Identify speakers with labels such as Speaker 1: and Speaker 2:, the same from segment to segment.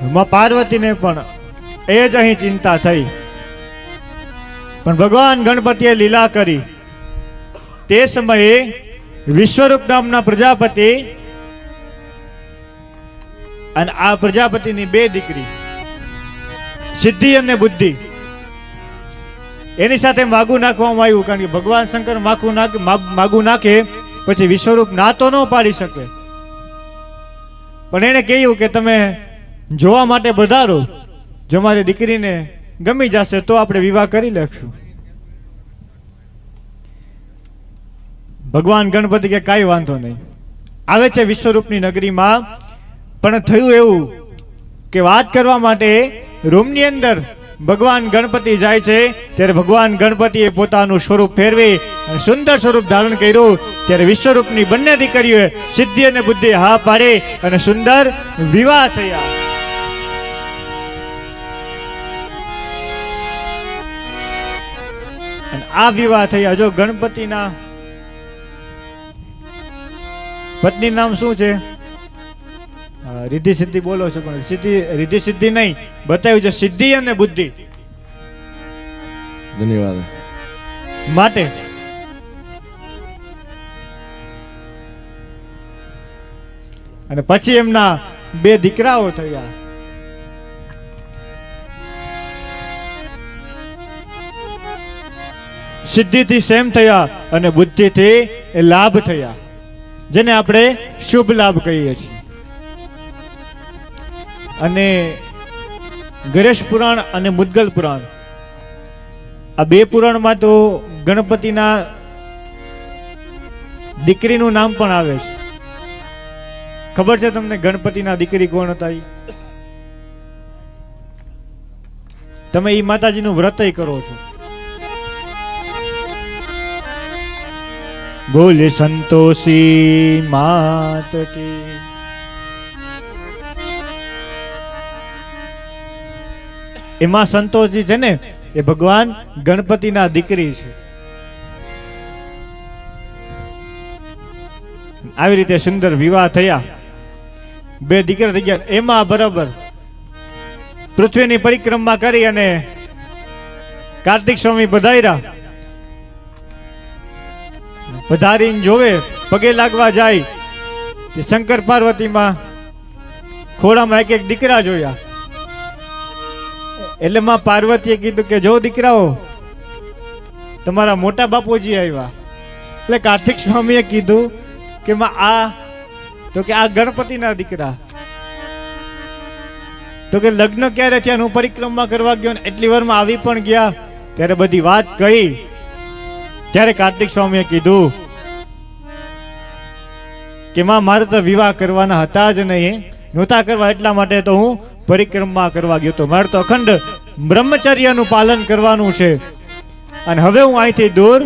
Speaker 1: માં પાર્વતીને પણ એ જ અહીં ચિંતા થઈ. પણ ભગવાન ગણપતિએ લીલા કરી. તે સમયે વિશ્વરૂપ નામના પ્રજાપતિ અને આ પ્રજાપતિની બે દીકરી, સિદ્ધિ અને બુદ્ધિ, એની સાથે માગું નાખવામાં આવ્યું કારણ કે ભગવાન શંકર માખું નાખે માગું નાખે પછી વિશ્વરૂપ ના તો ન પાડી શકે. પણ એણે કહ્યું કે તમે જોવા માટે વધારો જો મારી દીકરીને ગમી જશે તો આપણે વિવાહ કરી લેશું. ભગવાન ગણપતિ કે કાંઈ વાંધો નહીં. આવે છે વિશ્વરૂપની નગરીમાં, પણ થયું એવું કે વાત કરવા માટે રૂમની અંદર ભગવાન ગણપતિ જાય છે, ત્યારે ભગવાન ગણપતિએ પોતાનું સ્વરૂપ ફેરવી અને સુંદર સ્વરૂપ ધારણ કર્યું, ત્યારે વિશ્વરૂપની બંને દીકરીઓએ સિદ્ધિ અને બુદ્ધિ હા પાડી અને સુંદર વિવાહ થયા. આ વિવાહ થયા. જો ગણપતિના પત્ની નામ શું છે? રિદ્ધિ સિદ્ધિ બોલો છો પણ સિદ્ધિ રિદ્ધિ સિદ્ધિ નહીં બતાવ્યું છે સિદ્ધિ અને બુદ્ધિ.
Speaker 2: ધન્યવાદ.
Speaker 1: માટે અને પછી એમના બે દીકરાઓ થયા. સિદ્ધિથી સેમ થયા અને બુદ્ધિથી એ લાભ થયા. જેને આપણે શુભ લાભ કહીએ છીએ. અને ગરેશ પુરાણ અને મુદગલ પુરાણ. આ બે પુરાણમાં તો ગણપતિના દીકરીનું નામ પણ આવે છે. ખબર છે તમને ગણપતિના દીકરી કોણ હતા એ તમે એ માતાજીનું વ્રતય કરો છો. બોલ સંતોષી માત કી. એમાં સંતોષજી છે ને, એ ભગવાન ગણપતિના દીકરી છે. આવી રીતે સુંદર વિવાહ થયા. બે દીકરા થઈ ગયા. એમાં બરાબર પૃથ્વીની પરિક્રમા કરી અને કાર્તિક સ્વામી પધાર્યા. પધારીને જોવે, પગે લાગવા જાય. કે શંકર પાર્વતીમાં ખોળામાં એક એક દીકરા જોયા. એટલે માં પાર્વતીએ કીધું કે, જો દીકરાઓ, તમારા મોટા બાપુજી આવ્યા. એટલે કાર્તિક સ્વામીએ કીધું કે, માં, આ, તો કે આ ગણપતિના દીકરા. તો કે, લગ્ન ક્યારે થયા? હું પરિક્રમા કરવા ગયો ને, એટલી વારમાં આવી પણ ગયા. ત્યારે બધી વાત કહી. ત્યારે કાર્તિક સ્વામીએ કીધું કે માં, મારે તો વિવાહ કરવાના હતા જ નહીં, નહોતા કરવા એટલા માટે તો હું પરિક્રમા કરવા ગયો તો મારે તો અખંડ બ્રહ્મચર્યનું પાલન કરવાનું છે. અને હવે હું અહીંથી દૂર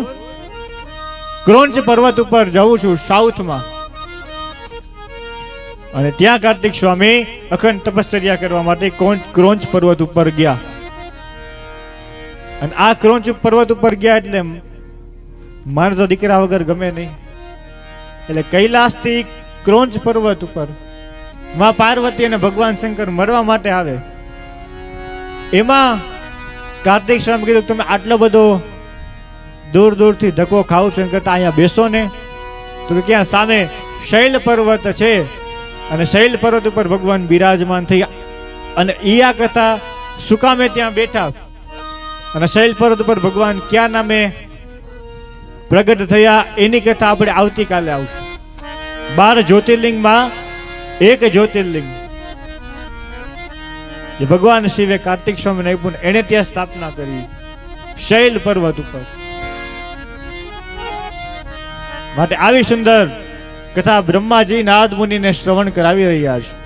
Speaker 1: ક્રોંચ પર્વત ઉપર જઉં છું, સાઉથમાં. અને ત્યાં કાર્તિક સ્વામી અખંડ તપશ્ચર્યા કરવા માટે ક્રોંચ પર્વત ઉપર ગયા. અને આ ક્રોંચ પર્વત ઉપર ગયા એટલે મારે તો દીકરા વગર ગમે નહીં. એટલે કૈલાસથી ક્રોંચ પર્વત ઉપરમાં પાર્વતી અને ભગવાન શંકર મળવા માટે આવે. એમાં કાર્તિક સ્વામી કીધું, તમે આટલો બધો દૂર દૂરથી ધક્કો ખાવ છો અહીંયા બેસો ને. તો કે ક્યાં? સામે શૈલ પર્વત છે. અને શૈલ પર્વત ઉપર ભગવાન બિરાજમાન થઈ અને ઈ આ કથા સુકામે ત્યાં બેઠા. અને શૈલ પર્વત ઉપર ભગવાન ક્યાં નામે પ્રગટ થયા, એની કથા આપણે આવતીકાલે આવશું. બાર જ્યોતિર્લિંગમાં એક જ્યોતિર્લિંગ. જે ભગવાન શિવે કાર્તિક સ્વામીને આપ્યું એણે ત્યાં સ્થાપના કરી. શૈલ પર્વત ઉપર. માટે આવી સુંદર કથા બ્રહ્માજી, નારદ મુનિને શ્રવણ કરાવી રહ્યા છે.